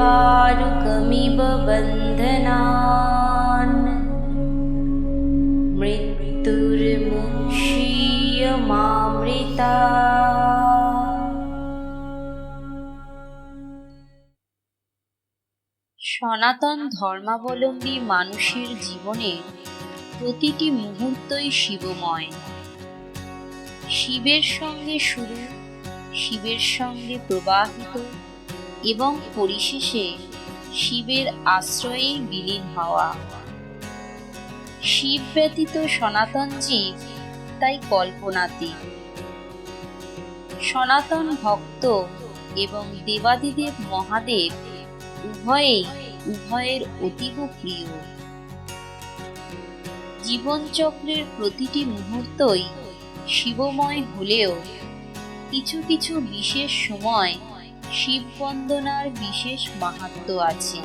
उर्वारुकमिव बन्धनान् मृत्युर्मुक्षीय मामृता সনাতন ধর্মাবলম্বী মানুষের জীবনের প্রতিটি মুহূর্তই শিবময় শিবের সঙ্গে শুরু শিবের সঙ্গে প্রবাহিত এবং পরিশেষে শিবের আশ্রয়েই বিলীন হওয়া। শিব ব্যতীত সনাতন জীব তাই কল্পনাতীত। সনাতন ভক্ত এবং দেবাদিদেব মহাদেব উভয়েই উভয়ের অতীব প্রিয়। জীবনচক্রের প্রতিটি মুহূর্তই শিবময় হলেও কিছু কিছু বিশেষ সময় শিব বন্দনার বিশেষ মাহাত্ম আছে।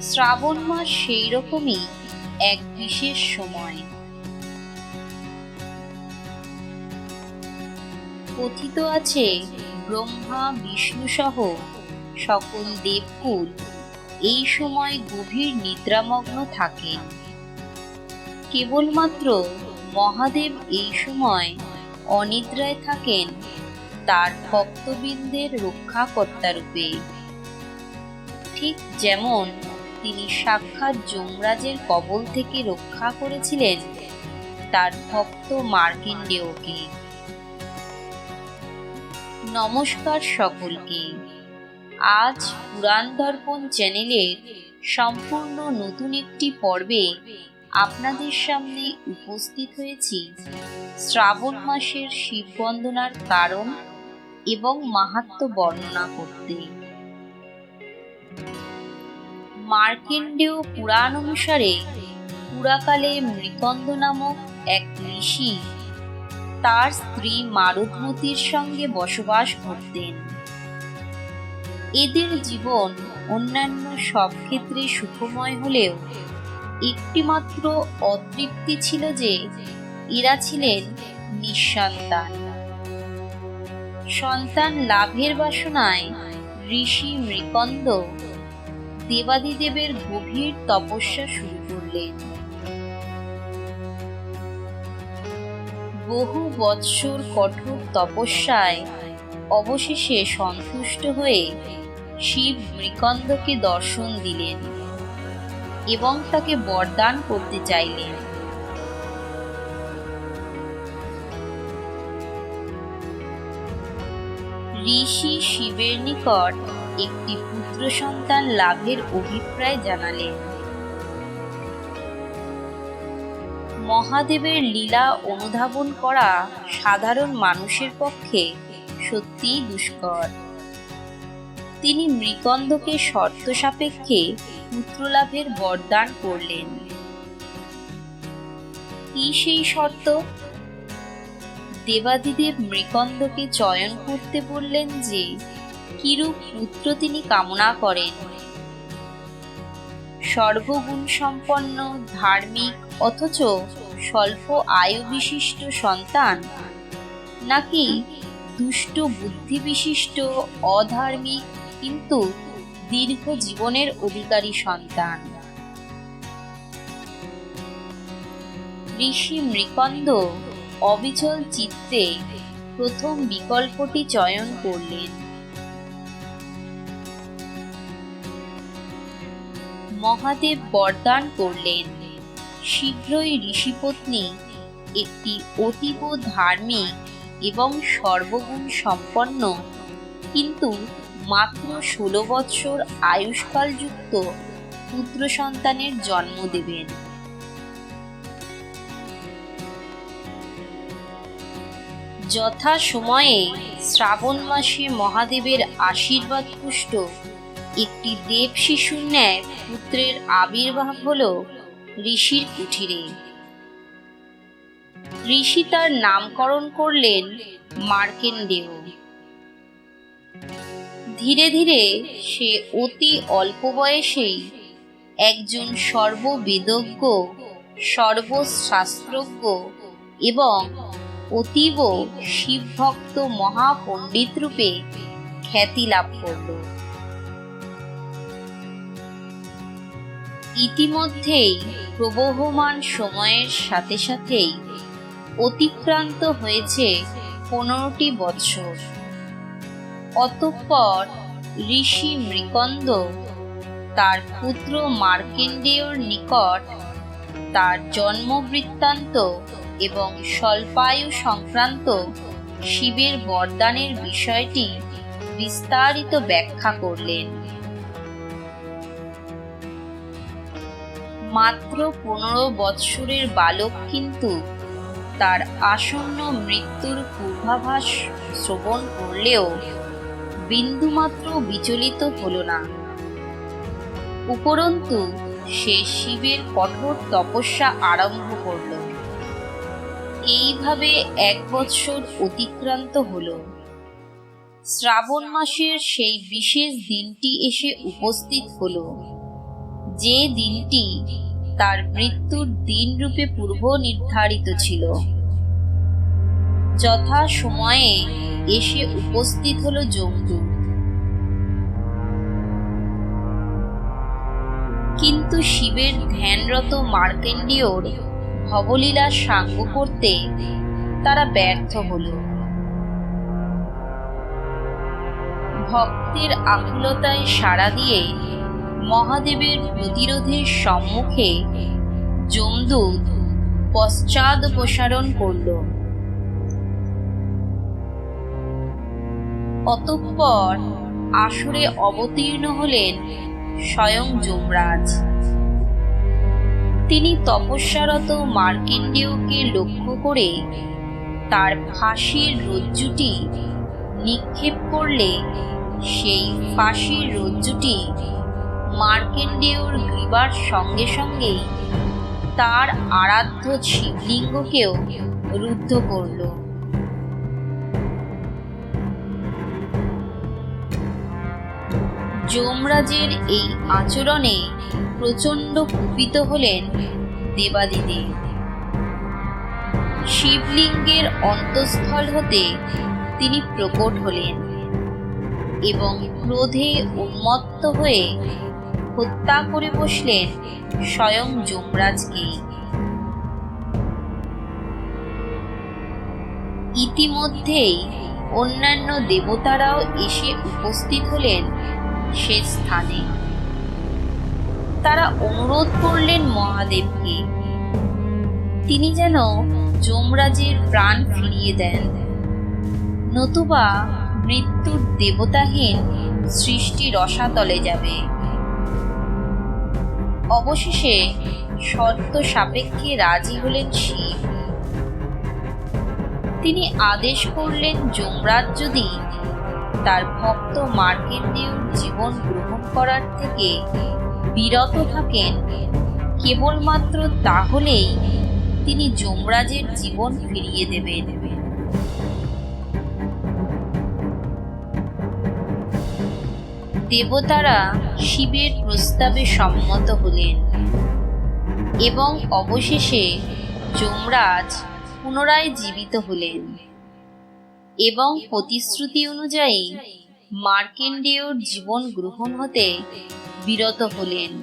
শ্রাবণ মাস সেই রকমই এক বিশেষ সময়। কথিত আছে, ব্রহ্মা, বিষ্ণু সহ সকল দেবকুল এই সময় গভীর নিদ্রামগ্ন থাকেন। কেবলমাত্র মহাদেব এই সময় অনিদ্রায় থাকেন তার ভক্তবৃন্দের রক্ষাকর্তা রূপে। ঠিক যেমন তিনি সাক্ষাৎ যমরাজের কবল থেকে রক্ষা করেছিলেন, তার ভক্ত মার্কিন্ডেয়কে নমস্কার সকলকে। আজ পুরাণ দর্পণ চ্যানেলের সম্পূর্ণ নতুন একটি পর্বে আপনাদের সামনে উপস্থিত হয়েছি। শ্রাবণ মাসের শিব বন্দনার কারণ এবং মাহাত্ম বর্ণনা করতে। মার্কেন্ডেয় পুরাণ অনুসারে পুরাকালে মৃকন্দ নামক এক ঋষি তার স্ত্রী মারুতমতির সঙ্গে বসবাস করতেন। এদের জীবন অন্যান্য সব ক্ষেত্রে সুখময় হলেও একটিমাত্র অতৃপ্তি ছিল যে এরা ছিলেন নিঃসন্তান। সন্তান লাভের বাসনায় ঋষি মৃকন্দ দেবাদিদেবের গভীর তপস্যা শুরু করলেন। বহু বৎসর কঠোর তপস্যায় অবশেষে সন্তুষ্ট হয়ে শিব মৃকন্দকে দর্শন দিলেন এবং তাকে বরদান করতে চাইলেন। ঋষি শিবের নিকট একটি পুত্র সন্তান লাভের অভিপ্রায় জানালেন। মহাদেবের লীলা অনুধাবন করা সাধারণ মানুষের পক্ষে সত্যিই দুষ্কর। তিনি মৃকন্দকে শর্ত সাপেক্ষে পুত্রলাভের বরদান করলেন। কি সেই শর্ত? দেবাদিদেব মৃকন্দকে চয়ন করতে বললেন যে, কিরূপ পুত্র তিনি কামনা করেন? সর্বগুণ সম্পন্ন ধার্মিক, অথচ স্বল্প আয়ু বিশিষ্ট সন্তান? নাকি দুষ্ট বুদ্ধি বিশিষ্ট, অধার্মিক, কিন্তু দীর্ঘ জীবনের অধিকারী সন্তান? ঋষি মৃকন্দ অবিচল চিত্তে প্রথম বিকল্পটি চয়ন করলেন। মহাদেব বরদান করলেন। শীঘ্রই ঋষিপত্নী একটি অতীব ধার্মিক এবং সর্বগুণ সম্পন্ন, কিন্তু মাত্র ষোলো বৎসর আয়ুষ্কালযুক্ত পুত্র সন্তানের জন্ম দেবেন। যথা সময়ে শ্রাবণ মাসে মহাদেবের আশীর্বাদ পুষ্ট। একটি দেব শিশুর ন্যায় পুত্রের আবির্ভাব হল ঋষির কুঠিরে। ঋষি তার নামকরণ করলেন মার্কেন্ডেয় ধীরে ধীরে সে অতি অল্প বয়সেই একজন সর্ববেদজ্ঞ, সর্বশাস্ত্রজ্ঞ এবং অতীব শিবভক্ত মহাপণ্ডিত রূপে খ্যাতি লাভ করল। ইতিমধ্যেই প্রবহমান সময়ের সাথে সাথেই অতিক্রান্ত হয়েছে পনেরোটি বৎসর। অতঃপর ঋষি মৃকন্দ তার পুত্র মার্কেন্ডেয়র নিকট তার জন্ম বৃত্তান্ত এবং স্বল্পায়ু সংক্রান্ত শিবের বরদানের বিষয়টি বিস্তারিত ব্যাখ্যা করলেন। মাত্র পনেরো বৎসরের বালক কিন্তু তার আসন্ন মৃত্যুর পূর্বাভাস শ্রবণ করলেও বিন্দুমাত্র বিচলিত হল না। উপরন্তু সে শিবের কঠোর তপস্যা আরম্ভ করল। এইভাবে এক বৎসর অতিক্রান্ত হল। শ্রাবণ মাসের সেই বিশেষ দিনটি এসে উপস্থিত হল। যে দিনটি তার মৃত্যুর দিনরূপে পূর্ব নির্ধারিত ছিল। যথা সময়ে এসে উপস্থিত হলো জমদূত কিন্তু শিবের ধ্যানরত মার্কেন্ডীয়র ভবলীলা সাঙ্গ করতে তারা ব্যর্থ হল। ভক্তের আকুলতায় সাড়া দিয়ে মহাদেবের প্রতিরোধের সম্মুখে যমদূত পশ্চাদ প্রসারণ করল। অতঃপর আসরে অবতীর্ণ হলেন স্বয়ং যমরাজ। তিনি তপস্যারত মার্কেন্ডেয়কে লক্ষ্য করে তার ফাঁসির রজ্জুটি নিক্ষেপ করলে, সেই ফাঁসির রজ্জুটি মার্কেন্ডেয়র গ্রীবার সঙ্গে সঙ্গেই তার আরাধ্য শিবলিঙ্গকেও রুদ্ধ করল। যমরাজের এই আচরণে প্রচণ্ড কুপিত হলেন দেবাদিদেব। শিবলিঙ্গের অন্তঃস্থল হতে তিনি প্রকট হলেন এবং ক্রোধে উন্মত্ত হয়ে হত্যা করে বসলেন স্বয়ং যমরাজকে। ইতিমধ্যেই অন্যান্য দেবতারাও এসে উপস্থিত হলেন সে স্থানে। তারা অনুরোধ করলেন মহাদেবকে। তিনি যেন যমরাজের প্রাণ ফিরিয়ে দেন। নতুবা মৃত্যুর দেবতাহীন সৃষ্টি রসাতলে যাবে। অবশেষে শর্ত সাপেক্ষে রাজি হলেন শিব। তিনি আদেশ করলেন যমরাজ যদি তার ভক্ত মার্কেন্ডেয়র জীবন গ্রহণ করার থেকে বিরত থাকেন। কেবলমাত্র তাহলেই তিনি যমরাজের জীবন ফিরিয়ে দেবেন দেবতারা শিবের প্রস্তাবে সম্মত হলেন এবং অবশেষে যমরাজ পুনরায় জীবিত হলেন এবং প্রতিশ্রুতি অনুযায়ী মার্কেন্ডেয়র জীবন গ্রহণ হতে বিরত হলেন।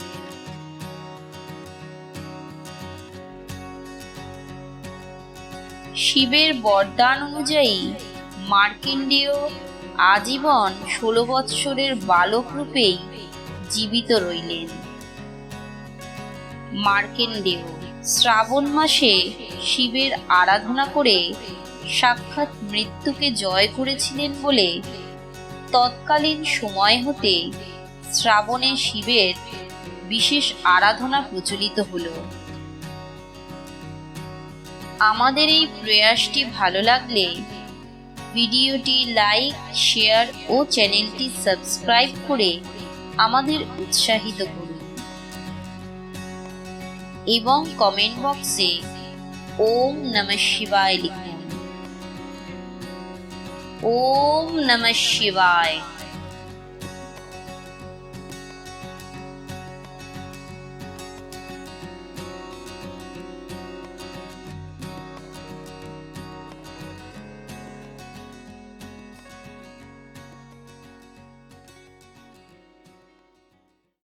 শিবের বরদান অনুযায়ী মার্কেন্ডেয় আজীবন ষোলো বৎসরের বালক রূপেই জীবিত রইলেন। মার্কেন্ডেয় শ্রাবণ মাসে শিবের আরাধনা করে সাক্ষাৎ মৃত্যুকে জয় করেছিলেন বলে তৎকালীন সময় হতে শ্রাবণে শিবের বিশেষ আরাধনা প্রচলিত হলো। আমাদের এই প্রয়াসটি ভালো লাগলে ভিডিওটি লাইক, শেয়ার ও চ্যানেলটি সাবস্ক্রাইব করে আমাদের উৎসাহিত করুন। এবং কমেন্ট বক্সে ওম নমঃ শিবায় লিখুন। ওম নমঃ শিবায়